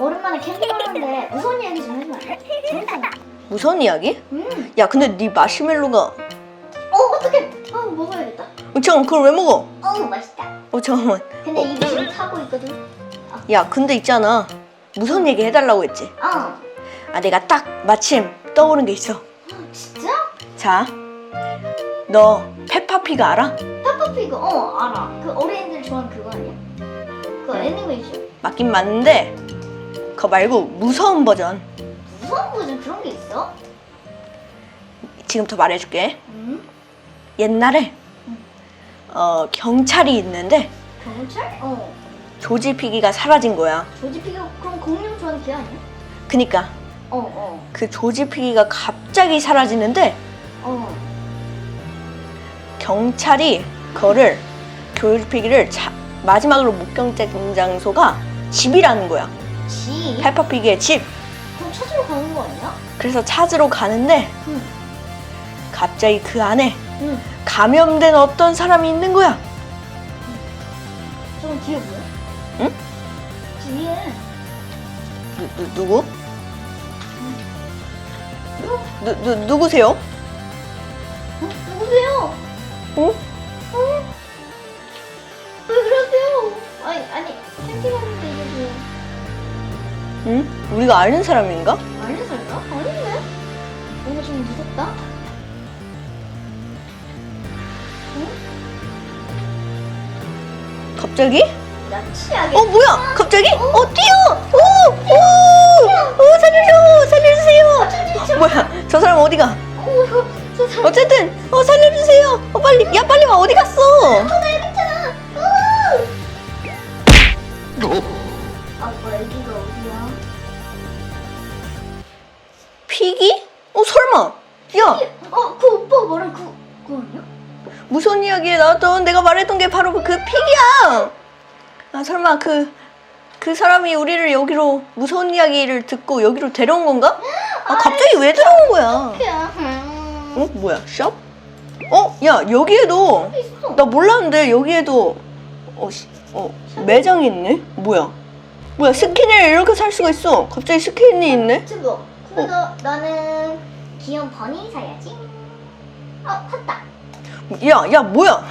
오랜만에 캠핑 오는데 무서운 이야기 좀 돼? 재밌잖아. 무서운 이야기? 음. 야 근데 네 마시멜로가 어 어떡해. 어 먹어야겠다. 어, 잠깐 그걸 왜 먹어? 어우 맛있다. 어 잠깐만 근데 입이 지금 타고 있거든. 야 근데 있잖아 무서운 얘기 해달라고 했지 어. 아 내가 딱 마침 떠오른 게 있어 진짜? 자 너 페파피가 알아? 페퍼피그 어 알아. 그 어린이들 좋아하는 그거 아니야? 그 애니메이션. 맞긴 맞는데 그거 말고 무서운 버전 무서운 버전 그런 게 있어? 지금부터 말해줄게 음? 옛날에 어 경찰이 있는데 경찰? 어. 조지 피기가 사라진 거야 조지피그 그럼 공룡 좋아하는 걔 아니야? 그니까 어 어. 그 조지 피기가 갑자기 사라지는데 어. 경찰이 그거를 조지 피기를 차- 마지막으로 목격된 장소가 집이라는 거야 지. 페퍼피기의 집 그럼 찾으러 가는 거 아니야? 그래서 찾으러 가는데 응. 갑자기 그 안에 응. 감염된 어떤 사람이 있는 거야 저건 뒤에 뭐야? 응? 뒤에. 누, 누, 누구? 누, 누, 누구세요? 어? 누구세요? 어? 응? 우리가 아는 사람인가? 아는 사람이야? 아닌데? 뭔가 좀 무섭다. 갑자기? 나 치약이. 어 뭐야? 갑자기? 어 뛰어! 오! 오! 오 살려줘! 살려주세요! 뭐야? 저 사람 어디가? 오 이거 저 사람. 어쨌든 어 살려주세요! 어 빨리 야 빨리 와 어디 갔어? 나 여기 있잖아. 어! 아 뭐야 여기 피기? 어 설마? 야 어 그 오빠 말한 그 그거 아니야? 무슨 이야기에 나왔던 내가 말했던 게 바로 그 피기야. 아 설마 그 그 사람이 우리를 여기로 무서운 이야기를 듣고 여기로 데려온 건가? 아 갑자기 왜 들어온 거야? 어 뭐야 숍? 어야 여기에도 있어. 나 몰랐는데 여기에도 어, 시- 어 매장이 있네? 뭐야? 뭐야 스킨을 이렇게 살 수가 있어? 갑자기 스킨이 있네? 저거. 너 너는 귀여운 버니 사야지. 어 샀다. 야, 야, 뭐야?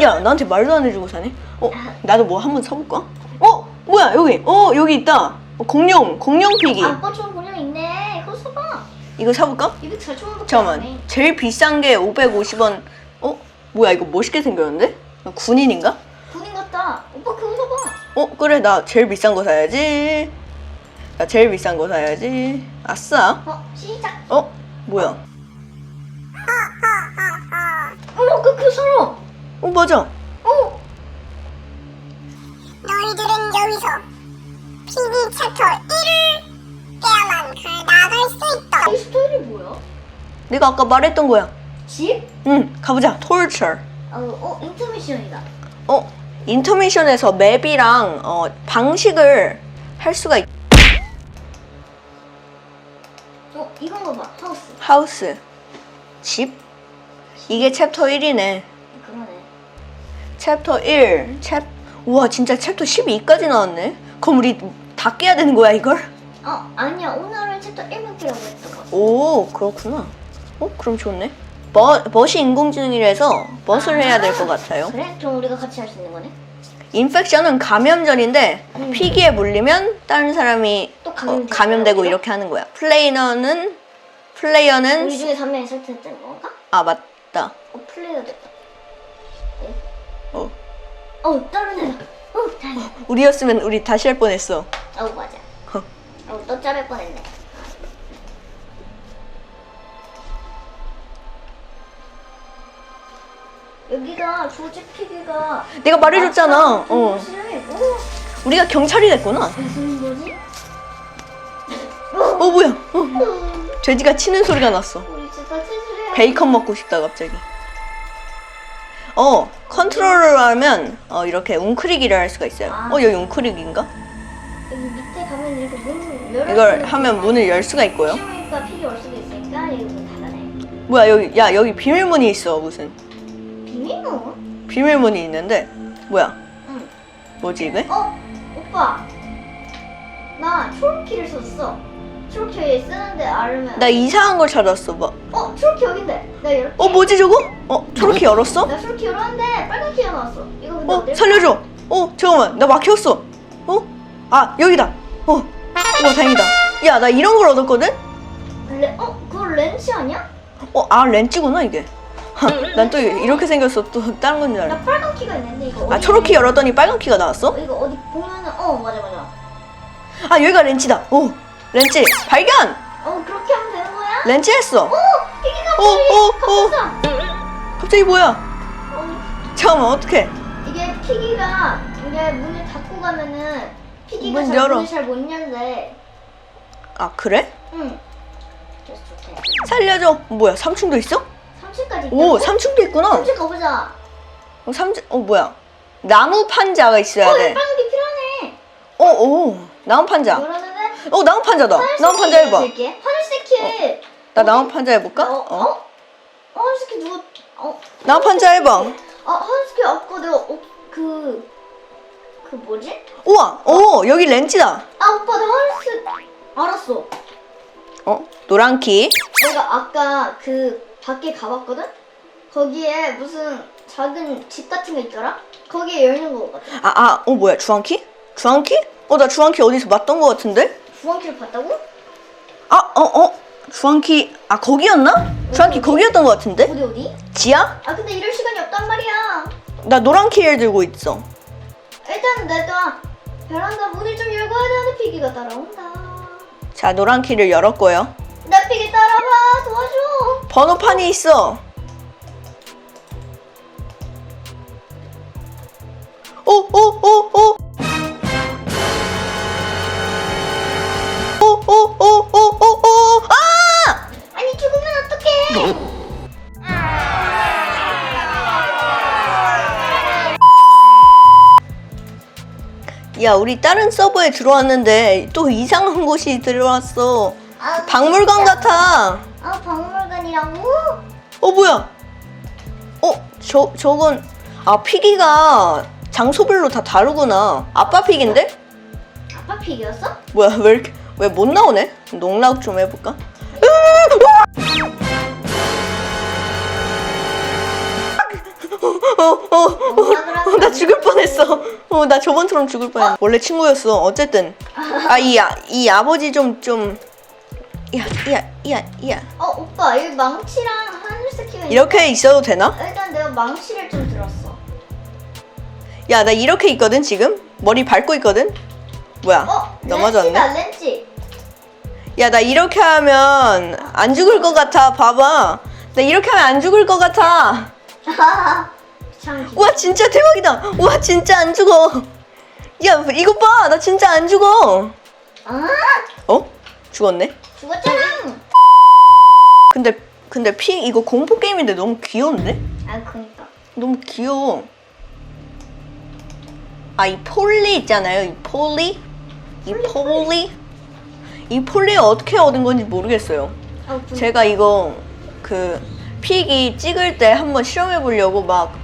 야, 나한테 말도 안 해주고 사네? 어, 나도 뭐 한번 사볼까? 어, 뭐야, 여기. 어, 여기 있다. 어, 공룡, 공룡 피기. 아빠처럼 공룡 있네. 그거 사봐. 이거 사볼까? 이거 잘 좋은 거 잠깐만. 제일 비싼 게 550원. 어, 뭐야, 이거 멋있게 생겼는데? 나 군인인가? 군인 같다. 오빠 그거 사봐. 어, 그래, 나 제일 비싼 거 사야지. 나 제일 비싼 거 사야지. 아싸. 어 시작. 어, 뭐야? 어머 그 그 사람. 어, 맞아. 어. 너희들은 여기서 PD 챕터 1을 깨야만 그 나갈 수 있다. 이 스토리 뭐야? 내가 아까 말했던 거야. 집? 응, 가보자. 톨처. 어, 어 인터미션이다. 어, 인터미션에서 맵이랑 어, 방식을 할 수가 있... 어 이건 거 봐. 하우스. 하우스, 집. 이게 챕터 1이네. 그러네. 챕터 1, 챕... 우와, 진짜 챕터 12까지 나왔네. 그럼 우리 다 깨야 되는 거야, 이걸? 어 아니야 오늘은 챕터 1만 끼라고 했던 거. 오, 그렇구나. 어, 그럼 좋네. 버, 멋이 인공지능이라서 멋을 해야 될 것 같아요. 그래? 그럼 우리가 같이 할 수 있는 거네? 인펙션은 감염 전인데 음. 피기에 물리면 다른 사람이 또 어, 감염되는 감염되고 이렇게 하는 거야. 플레이어는 플레이어는 우리 중에 한 명이 설득했다는 건가? 아 맞다. 어 플레이어 됐다. 어 어 다른 애다. 어 다행이다. 우리였으면 우리 다시 할 뻔했어. 어 맞아. 어. 어또 자를 뻔했네. 여기가 조지 피기가 내가 말해줬잖아. 어. 어오 우리가 경찰이 됐구나. 무슨 거지? 어 뭐야? 어, 돼지가 치는 소리가 났어. 우리 진짜 치즈를 베이컨 먹고 싶다 갑자기. 어 컨트롤을 하면 어, 이렇게 웅크리기를 할 수가 있어요. 아. 어 여기 웅크리기인가? 여기 밑에 가면 이렇게 문 열어. 이걸 하면 문을 열 수가 있고요. 쉬우니까 피기 올 수도 있으니까 여기 문 닫아내. 뭐야 여기 야 여기 비밀문이 있어 무슨 비밀문? 비밀문이 있는데 뭐야? 응. 뭐지 이게? 어 오빠 나 초록키를 썼어. 초록키 쓰는데 알면. 나 이상한 걸 찾았어 막. 어 초록키 여긴데. 나 이렇게. 어 뭐지 저거? 어 초록키 열었어? 나 초록키 열었는데 빨간 키가 나왔어. 이거 근데 어 어딜 살려줘. 어 잠깐만 나 막혔어. 어? 아 여기다. 어. 와 다행이다. 야 나 이런 걸 얻었거든? 레, 어 그거 렌치 아니야? 어 아 렌즈구나 이게. 난 또 이렇게 생겼어 또 다른 건 줄 알아. 나 빨간 키가 있는데 이거. 아 어디 초록키 있는지- 열었더니 빨간 키가 나왔어? 어, 이거 어디 보면은 어 맞아 맞아. 아 여기가 렌치다. 오 렌치 발견. 어 그렇게 하면 되는 거야? 렌치 했어. 오 이게 갑자기 어, 어, 어. 갑자기. 갑자기 뭐야? 어, 잠깐만 어떡해? 이게 피기가 이게 문을 닫고 가면은 피기가 문 잘 열어. 문을 잘 못 열래. 아 그래? 응. 그래서 좋대. 살려줘. 뭐야 3층도 있어? 3층까지 있다고? 오 3층도 있구나. 3층 가보자. 어, 3층 어 뭐야? 나무 판자가 있어야 어, 돼. 이 빨간 게 필요하네. 어, 오, 나무 판자. 열었는데 어, 나무 판자다. 나무 판자 해봐. 하늘색 키. 나 나무 판자 해볼까? 어? 어? 어? 어? 하늘색 키 누구? 어? 나무 판자 해봐. 아 하늘색 키 아까 내가 어, 그... 그 뭐지? 우와, 오, 여기 렌치다. 아 오빠 나 하늘색 알았어. 어, 노란 키. 내가 아까 그 밖에 가봤거든? 거기에 무슨 작은 집 같은 거 있더라? 거기에 열는 거 같아. 아, 아, 어, 뭐야, 주황 키? 주황 키? 어, 나 주황 키 어디서 봤던 것 같은데? 주황키를 봤다고? 아, 어, 어, 주황 키. 아, 거기였나? 주황 키 거기였던 것 같은데? 어디 어디? 지하? 아 근데 이럴 시간이 없단 말이야. 나 노란 키를 들고 있어. 일단 내가 베란다 문을 좀 열고 되는데 피기가 따라온다. 자, 노란 키를 열었고요. 번호판이 있어. 오, 오, 오, 오. 오, 오, 오, 오, 오, 오. 아! 아니 죽으면 어떡해? 야, 우리 다른 서버에 들어왔는데 또 이상한 곳이 들어왔어. 아, 박물관. 같아. 어, 뭐야? 어, 저, 저건, 아, 피기가 장소별로 다 다르구나. 아빠 픽인데? 아빠 피기였어? 뭐야 왜 이렇게 왜 못 나오네? 농락 좀 해볼까? 어, 어, 어, 나 죽을 뻔했어. 어, 나 저번처럼 죽을 뻔했어. 원래 친구였어. 어쨌든 아, 이, 아, 이 아버지 좀 좀. 야, 야, 야, 야. 어 오빠 여기 망치랑 하늘색 키가 이렇게 있어도 되나? 있- 일단 내가 망치를 좀 들었어. 야, 나 이렇게 있거든 지금. 머리 밟고 있거든. 뭐야? 어 넘어졌네. 렌치다 렌치. 야, 나 이렇게 하면 안 죽을 것 같아. 봐봐. 나 이렇게 하면 안 죽을 것 같아. 참. 와 진짜 대박이다. 와 진짜 안 죽어. 야 이거 봐. 나 진짜 안 죽어. 아 어? 죽었네. 죽었잖아. 근데 근데 피 이거 공포 게임인데 너무 귀여운데? 아 그니까. 너무 귀여워. 아 이 폴리 있잖아요. 이 폴리. 이 폴리. 이 폴리 어떻게 얻은 건지 모르겠어요. 아 분- 제가 이거 그 픽이 찍을 때 한번 실험해 보려고 막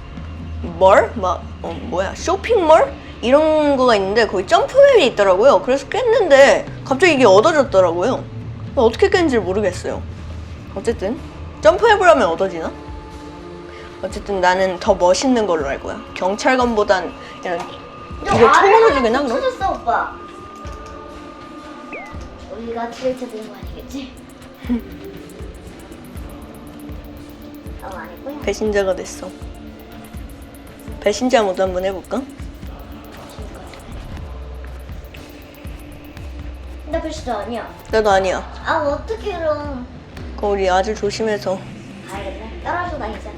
뭘? 막 어, 뭐야 쇼핑몰? 이런 거가 있는데 거기 점프맵이 있더라고요. 그래서 깼는데 갑자기 이게 얻어졌더라고요. 어떻게 깼는지 모르겠어요. 어쨌든 점프해보려면 얻어지나? 어쨌든 나는 더 멋있는 걸로 알 거야. 경찰관보단 이런 너 이거 총으로 죽이나 더 그럼? 찾았어 오빠. 우리가 트레이터 된거 아니겠지? 어 아니고요. 배신자가 됐어. 배신자 모드 한번 해볼까? 나 배신자 아니야. 나도 아니야. 아 어떻게 그럼? 그럼 우리 아주 조심해서 알겠네. 따라줘 다니자.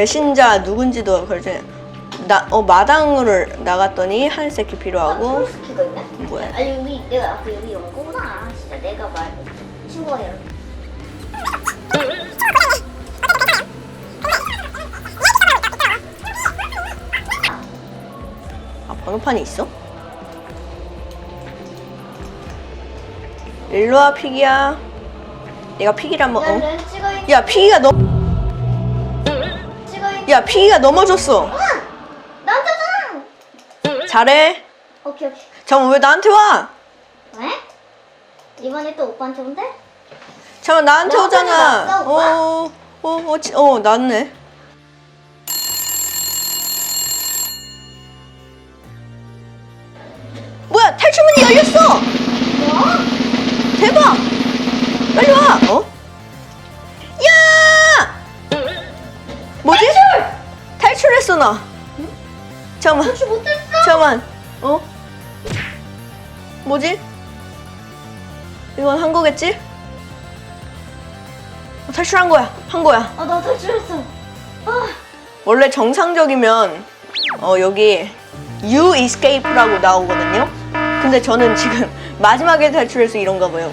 배신자 누군지도 결정. 나 어 마당으로 나갔더니 하늘색 키 필요하고 있네? 뭐야? 아 여기 내가 아까 여기 온 거구나 진짜 내가 말 친구가 이렇게 아 번호판이 있어? 일로와 피기야. 내가 피기를 한번. 야 어? 렌 찍어 있야 피기가 넘. 야 피기가 넘어졌어. 나한테잖아 잘해. 오케이 오케이 잠깐 왜 나한테 와? 왜? 이번에 또 오빠한테 온대? 잠깐 나한테 나 오잖아. 났어, 오빠? 어, 어, 어, 지- 어, 낫네. 뭐야, 탈출문이 열렸어! 뭐? 대박! 빨리 와! 어? 잠깐만, 탈출 못했어 잠깐만. 어? 뭐지? 이건 한 거겠지? 어, 탈출한 거야, 한 거야. 아 나 탈출했어 아 원래 정상적이면 어, 여기 You Escape라고 나오거든요. 근데 저는 지금 마지막에 탈출해서 이런가 봐요.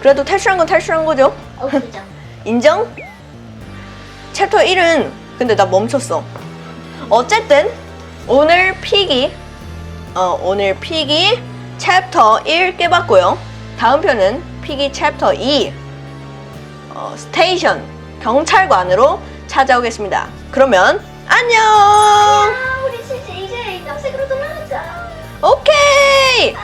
그래도 탈출한 건 탈출한 거죠? 어, 인정? 챕터 1은 근데 나 멈췄어. 어쨌든 오늘 픽이 어, 오늘 픽이 챕터 1 깨봤고요. 다음 편은 픽이 챕터 2 어, 스테이션 경찰관으로 찾아오겠습니다. 그러면 안녕. 아 우리 진짜 이제 남색으로 돌아가자 오케이.